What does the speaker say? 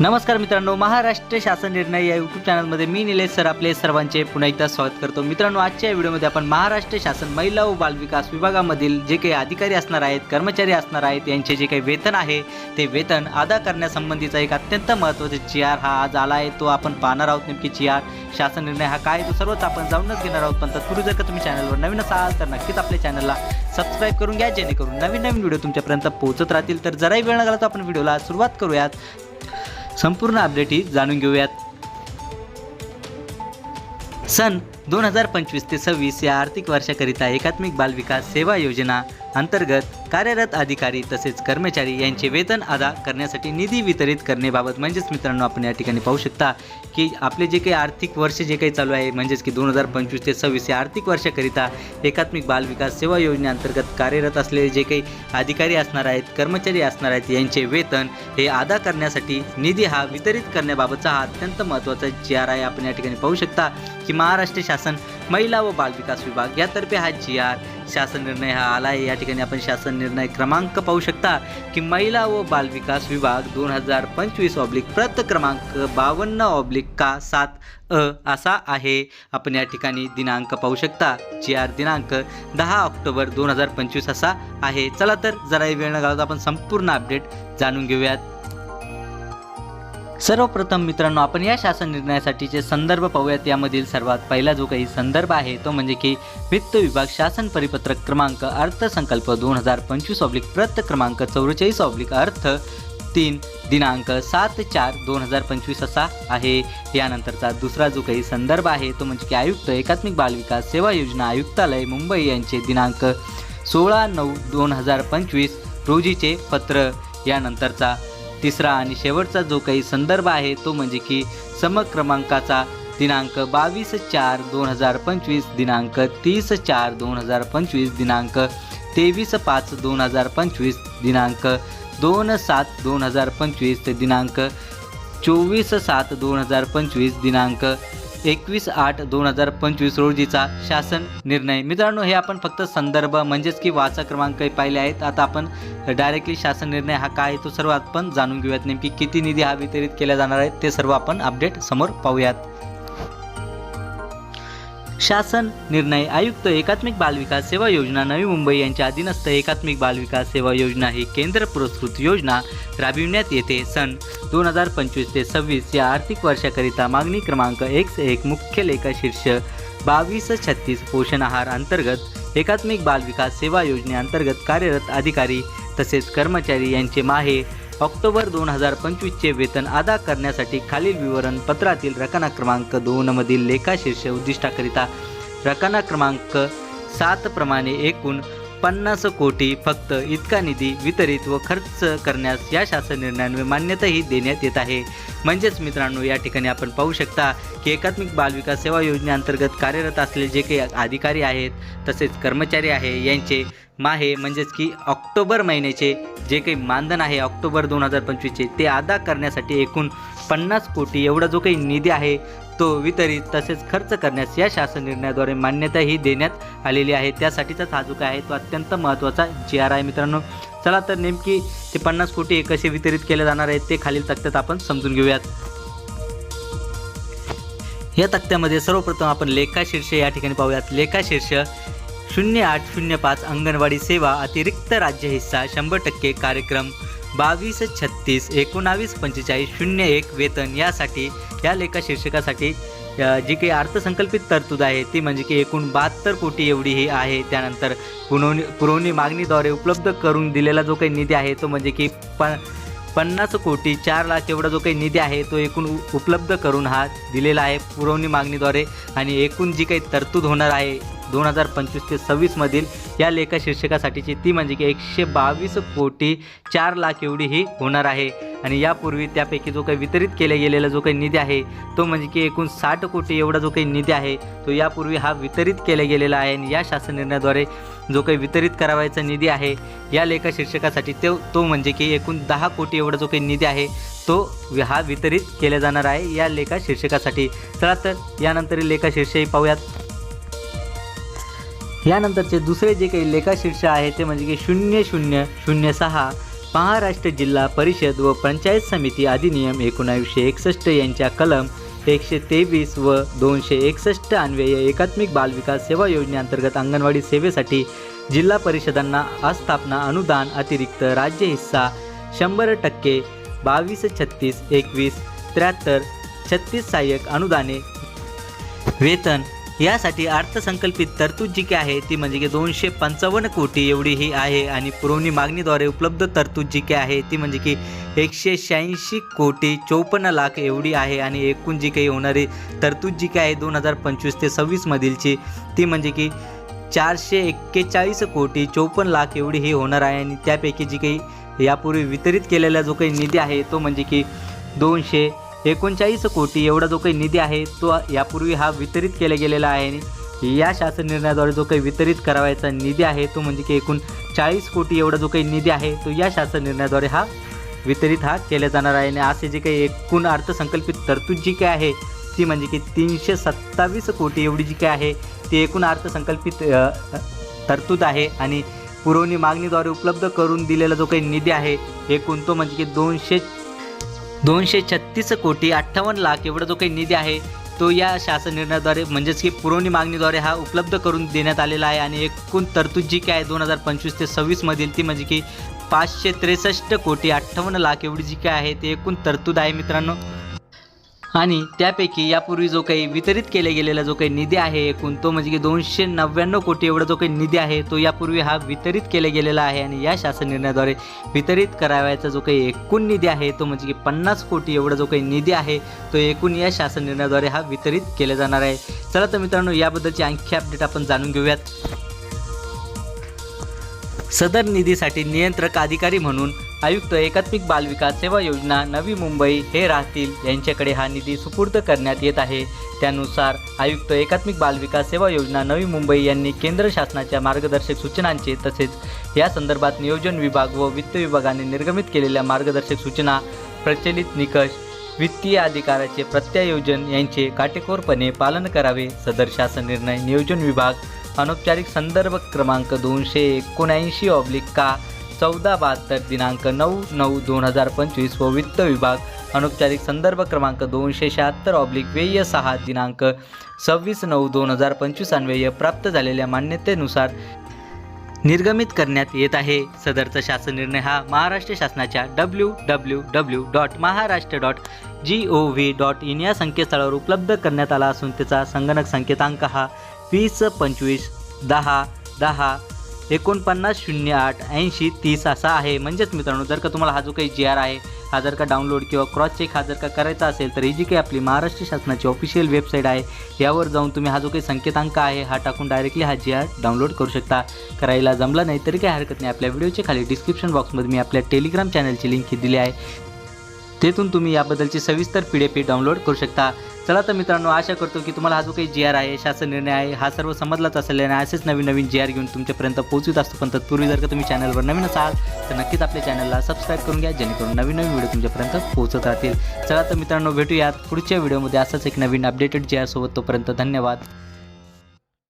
नमस्कार मित्रांनो महाराष्ट्र शासन निर्णय या यूट्यूब चॅनलमध्ये मी निलेश सर आपले सर्वांचे पुन्हा एकदा स्वागत करतो. मित्रांनो आजच्या व्हिडिओमध्ये आपण महाराष्ट्र शासन महिला व बालविकास विभागामधील जे काही अधिकारी असणार आहेत कर्मचारी असणार आहेत यांचे जे काही वेतन आहे ते वेतन अदा करण्यासंबंधीचा एक अत्यंत महत्त्वाचा जी आर हा आज आला आहे. तो आपण पाहणार आहोत नेमकी जी आर शासन निर्णय हा काय आहे तो सर्वच आपण जाऊनच घेणार आहोत. पण तत्पूर्वी जर का तुम्ही चॅनलवर नवीन असाल तर नक्कीच आपल्या चॅनलला सबस्क्राईब करून घ्या जेणेकरून नवीन नवीन व्हिडिओ तुमच्यापर्यंत पोहोचत राहतील. तर जराही वेळ लागला तर आपण व्हिडिओला सुरुवात करूयात. संपूर्ण अपडेट ही जाणून घेऊयात. सन दोन हजार पंचवीस ते सव्वीस या आर्थिक वर्षाकरिता एकात्मिक बालविकास सेवा योजना अंतर्गत कार्यरत अधिकारी तसेच कर्मचारी यांचे वेतन अदा करण्यासाठी निधी वितरित करण्याबाबत म्हणजेच मित्रांनो आपण या ठिकाणी पाहू शकता की आपले जे काही आर्थिक वर्ष जे काही चालू आहे म्हणजेच की दोन हजार पंचवीस ते सव्वीस या आर्थिक वर्षाकरिता एकात्मिक बालविकास सेवा योजनेअंतर्गत कार्यरत असलेले जे काही अधिकारी असणार आहेत कर्मचारी असणार आहेत यांचे वेतन हे अदा करण्यासाठी निधी हा वितरित करण्याबाबतचा हा अत्यंत महत्त्वाचा जी आर आहे आपण या ठिकाणी पाहू शकता की महाराष्ट्र शासन महिला व बालविकास विभाग यातर्फे हा जी आर शासन निर्णय हा आला आहे या ठिकाणी आपण शासन निर्णय क्रमांक पाहू शकता की महिला व बालविकास विभाग दोन हजार पंचवीस ऑब्लिक प्रत क्रमांक बावन्न ऑब्लिक का सात अ असा आहे. आपण या ठिकाणी दिनांक पाहू शकता. जी आर दिनांक दहा ऑक्टोबर दोन हजार पंचवीस असा आहे. चला तर जराही वेळ न घालवता आपण संपूर्ण अपडेट जाणून घेऊयात. सर्वप्रथम मित्रांनो आपण या शासन निर्णयासाठीचे संदर्भ पाहूयात. यामधील सर्वात पहिला जो काही संदर्भ आहे तो म्हणजे की वित्त विभाग शासन परिपत्रक क्रमांक अर्थसंकल्प दोन हजार पंचवीस ऑब्लिक प्रत क्रमांक चौवेचाळीस ऑब्लिक अर्थ तीन दिनांक सात चार दोन हजार पंचवीस असा आहे. यानंतरचा दुसरा जो काही संदर्भ आहे तो म्हणजे की आयुक्त एकात्मिक बालविकास सेवा योजना आयुक्तालय मुंबई यांचे दिनांक सोळा नऊ दोन हजार पंचवीस रोजीचे पत्र. यानंतरचा तिसरा आणि शेवटचा जो काही संदर्भ आहे तो म्हणजे की समक्रमांकाचा दिनांक बावीस चार दोन हजार पंचवीस दिनांक तीस चार दोन हजार पंचवीस दिनांक तेवीस पाच दोन हजार पंचवीस दिनांक दोन सात दोन हजार पंचवीस दिनांक चोवीस सात दोन हजार पंचवीस दिनांक एकवीस आठ दोन हजार पंचवीस रोजीचा शासन निर्णय. मित्रांनो हे आपण फक्त संदर्भ म्हणजेच की वाचा क्रमांक पाहिले आहेत. आता आपण डायरेक्टली शासन निर्णय हा काय आहे तो सर्व आपण जाणून घेऊयात. नेमकी किती निधी हा वितरित केला जाणार आहे ते सर्व आपण अपडेट समोर पाहूयात. शासन निर्णय आयुक्त एकात्मिक बालविकास सेवा योजना नवी मुंबई यांच्या अधीनस्थ एकात्मिक बालविकास सेवा योजना ही केंद्र पुरस्कृत योजना राबविण्यात येते. सन दोन हजार पंचवीस ते सव्वीस या आर्थिक वर्षाकरिता मागणी क्रमांक एक एक मुख्य लेखा शीर्ष बावीस छत्तीस पोषण आहार अंतर्गत एकात्मिक बालविकास सेवा योजनेअंतर्गत कार्यरत अधिकारी तसेच कर्मचारी यांचे माहे ऑक्टोबर दोन हजार पंचवीसचे वेतन अदा करण्यासाठी खालील विवरण पत्रातील रकाना क्रमांक दोनमधील लेखाशीर्ष उद्दिष्टाकरिता. रकाना क्रमांक सात प्रमाणे एकूण पन्नास कोटी फक्त इतका निधी वितरित व खर्च करण्यास या शासन निर्णयान्वये मान्यताही देण्यात येत आहे. म्हणजेच मित्रांनो या ठिकाणी आपण पाहू शकता की एकात्मिक बालविकास सेवा योजनेअंतर्गत कार्यरत असलेले जे काही अधिकारी आहेत तसेच कर्मचारी आहे यांचे माहे म्हणजेच की ऑक्टोबर महिन्याचे जे काही मानधन आहे ऑक्टोबर दोन हजार पंचवीसचे ते अदा करण्यासाठी एकूण पन्नास कोटी एवढा जो काही निधी आहे तो वितरित तसेच खर्च करण्यास या शासन निर्णयाद्वारे मान्यताही देण्यात आलेली आहे. त्यासाठीचाच हा जो काय आहे. तो अत्यंत महत्त्वाचा जी आर आहे मित्रांनो. चला तर नेमकी ते पन्नास कोटी कसे वितरित केले जाणार आहेत ते खालील तक्त्यात आपण समजून घेऊयात. या तक्त्यामध्ये सर्वप्रथम आपण लेखाशीर्ष या ठिकाणी पाहूयात. लेखाशीर्ष शून्य आठ शून्य पाच अंगणवाडी सेवा अतिरिक्त राज्य हिस्सा शंभर टक्के कार्यक्रम बावीस छत्तीस एकोणावीस पंचेचाळीस शून्य एक वेतन यासाठी या लेखा शीर्षकासाठी जी काही अर्थसंकल्पित तरतूद आहे ती म्हणजे की एकूण बहात्तर कोटी एवढी ही आहे. त्यानंतर पुरवणी पुरवणी मागणीद्वारे उपलब्ध करून दिलेला जो काही निधी आहे तो म्हणजे की प पन्नास कोटी चार लाख एवढा जो काही निधी आहे तो एकूण उपलब्ध करून हा दिलेला आहे पुरवणी मागणीद्वारे. आणि एकूण जी काही तरतूद होणार आहे दोन हजार पंचवीस ते सव्वीसमधील या लेखा शीर्षकासाठीची ती म्हणजे की एकशे बावीस कोटी चार लाख एवढी ही होणार आहे. आणि यापूर्वी त्यापैकी जो काही वितरित केला गेलेला जो काही निधी आहे तो म्हणजे की एकूण साठ कोटी एवढा जो काही निधी आहे तो यापूर्वी हा वितरित केला गेलेला आहे. आणि या शासन निर्णयाद्वारे जो काही वितरित करावायचा निधी आहे या लेखा शीर्षकासाठी तो तो म्हणजे की एकूण दहा कोटी एवढा जो काही निधी आहे तो हा वितरित केला जाणार आहे या लेखा शीर्षकासाठी. चला तर यानंतर लेखा शीर्षही पाहूयात. यानंतरचे दुसरे जे काही लेखाशीर्ष आहे ते म्हणजे की शून्य शून्य शून्य सहा महाराष्ट्र जिल्हा परिषद व पंचायत समिती अधिनियम एकोणावीसशे एकसष्ट यांच्या कलम एकशे तेवीस व दोनशे एकसष्ट अन्वये एकात्मिक बालविकास सेवा योजनेअंतर्गत अंगणवाडी सेवेसाठी जिल्हा परिषदांना आस्थापना अनुदान अतिरिक्त राज्य हिस्सा शंभर टक्के बावीस छत्तीस एकवीस त्र्याहत्तर छत्तीस सहाय्यक अनुदाने वेतन यासाठी अर्थसंकल्पित तरतूद जी काय आहे ती म्हणजे की दोनशे पंचावन्न कोटी एवढी ही आहे आणि पुरवणी मागणीद्वारे उपलब्ध तरतूद जी काय आहे ती म्हणजे की एकशे शहाऐंशी कोटी चौपन्न लाख एवढी आहे आणि एकूण जी काही होणारी तरतूद जी काय आहे दोन हजार पंचवीस ते सव्वीसमधीलची ती म्हणजे की चारशे एक्केचाळीस कोटी चौपन्न लाख एवढी ही होणार आहे आणि त्यापैकी जी काही यापूर्वी वितरित केलेला जो काही निधी आहे तो म्हणजे की दोनशे एकोणचाळीस कोटी एवढा जो काही निधी आहे तो यापूर्वी हा वितरित केला गेलेला आहे. आणि या शासन निर्णयाद्वारे जो काही वितरित करावायचा निधी आहे तो म्हणजे की एकूण चाळीस कोटी एवढा जो काही निधी आहे तो या शासन निर्णयाद्वारे हा वितरित हा केला जाणार आहे. आणि असे जे काही एकूण अर्थसंकल्पित तरतूद जी काय आहे ती म्हणजे की तीनशे सत्तावीस कोटी एवढी जी काय आहे ती एकूण अर्थसंकल्पित तरतूद आहे. आणि पुरवणी मागणीद्वारे उपलब्ध करून दिलेला जो काही निधी आहे एकूण तो म्हणजे की दोनशे दोनशे छत्तीस कोटी अठ्ठावन्न लाख एवढा जो काही निधी आहे तो या शासन निर्णयाद्वारे म्हणजेच की पुरवणी मागणीद्वारे हा उपलब्ध करून देण्यात आलेला आहे. आणि एकूण तरतूद जी काय आहे दोन हजार पंचवीस ते सव्वीसमधील ती म्हणजे की पाचशे त्रेसष्ट कोटी अठ्ठावन्न लाख एवढी जी काय आहे ते एकूण तरतूद आहे मित्रांनो. आणि त्यापैकी यापूर्वी जो काही वितरित केला गेलेला जो काही निधी आहे एकूण तो म्हणजे की दोनशे नव्याण्णव कोटी एवढा जो काही निधी आहे तो यापूर्वी हा वितरित केला गेलेला आहे आणि या शासन निर्णयाद्वारे वितरित करावयाचा जो काही एकूण निधी आहे तो म्हणजे की पन्नास कोटी एवढा जो काही निधी आहे तो एकूण या शासन निर्णयाद्वारे हा वितरित केला जाणार आहे. चला तर मित्रांनो याबद्दलची आणखी अपडेट आपण जाणून घेऊयात. सदर निधीसाठी नियंत्रक अधिकारी म्हणून आयुक्त एकात्मिक बालविकास सेवा योजना नवी मुंबई हे राहतील. यांच्याकडे हा निधी सुपूर्द करण्यात येत आहे. त्यानुसार आयुक्त एकात्मिक बालविकास सेवा योजना नवी मुंबई यांनी केंद्र शासनाच्या मार्गदर्शक सूचनांचे तसेच या संदर्भात नियोजन विभाग व वित्त विभागाने निर्गमित केलेल्या मार्गदर्शक सूचना प्रचलित निकष वित्तीय अधिकाराचे प्रत्यायोजन यांचे काटेकोरपणे पालन करावे सदर शासन निर्णय नियोजन विभाग अनौपचारिक संदर्भ क्रमांक दोनशे एकोणऐंशी ऑब्लिक का चौदा बहात्तर दिनांक नऊ नऊ दोन हजार पंचवीस व वित्त विभाग. अनौपचारिक संदर्भ क्रमांक दोनशे शहात्तर ऑब्लिक व्यय सहा दिनांक सव्वीस नऊ दोन हजार पंचवीस अन्वय प्राप्त झालेल्या मान्यतेनुसार निर्गमित करण्यात येत आहे. सदरचा शासन निर्णय हा महाराष्ट्र शासनाच्या W W W dot Maharashtra dot G O V dot in या संकेतस्थळावर उपलब्ध करण्यात आला असून त्याचा संगणक संकेतांक हा वीस पंचवीस दहा दहा एकोणपन्नास शून्य आठ ऐंशी तीस असा आहे. म्हणजेच मित्रांनो जर का तुम्हाला हा जो काही जी आर आहे हा जर का डाउनलोड किंवा क्रॉस चेक हा जर का करायचा असेल तर ही जी काही आपली महाराष्ट्र शासनाची ऑफिशियल वेबसाईट आहे यावर जाऊन तुम्ही हा जो काही संकेतांक आहे हा टाकून डायरेक्टली हा जी आर डाउनलोड करू शकता. करायला जमला नाही तरी काही हरकत नाही. आपल्या व्हिडिओच्या खाली डिस्क्रिप्शन बॉक्समध्ये मी आपल्या टेलिग्राम चॅनलची लिंक ही दिली आहे. तेथून तुम्ही याबद्दलची सविस्तर पी डी डाउनलोड करू शकता. चला तर मित्रांनो आशा करतो की तुम्हाला हा जो काही जी आर आहे शासन निर्णय आहे हा सर्व समजलाच असेल आणि असेच नवीन नवीन जी आर घेऊन तुमच्यापर्यंत पोहोचत असतो. पण तत्पूर्वी जर का तुम्ही चॅनलवर नवीन असाल तर नक्कीच आपल्या चॅनलला सबस्क्राईब करून घ्या जेणेकरून नवीन नवीन व्हिडिओ तुमच्यापर्यंत पोहोचत राहतील. चला तर मित्रांनो भेटूयात पुढच्या व्हिडिओमध्ये. असंच एक नवीन अपडेटेड जी आर सोबत तोपर्यंत धन्यवाद.